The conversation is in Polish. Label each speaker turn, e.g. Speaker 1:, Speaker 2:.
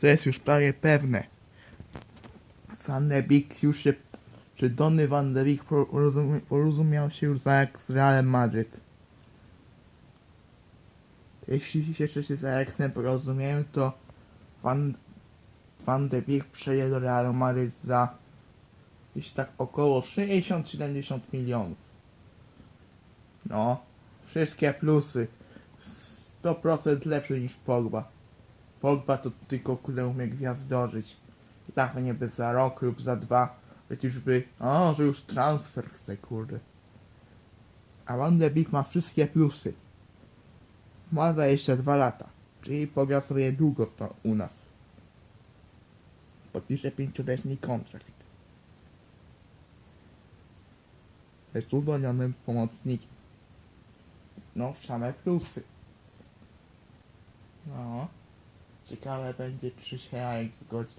Speaker 1: To jest już prawie pewne. Van de Beek już się... Czy Donny Van de Beek porozumie, porozumiał się już jak z Realem Madryt. Jeśli się jeszcze z Ajaxem porozumieją, to Van, Van de Beek przejdzie do Realu Madryt za gdzieś tak około 60-70 milionów. No, wszystkie plusy. 100% lepszy niż Pogba. Pogba to tylko kurde umie gwiazdorzyć. Tak niby za rok lub za dwa. Przecież by, o, że już transfer chce, kurde. A Van de Beek ma wszystkie plusy. Ma 22 lata, czyli pogra sobie długo to u nas. Podpisze pięcioletni kontrakt. Jest uzdolnionym pomocnikiem. No, same plusy. No. Ciekawe będzie, czy się Alex zgodzi.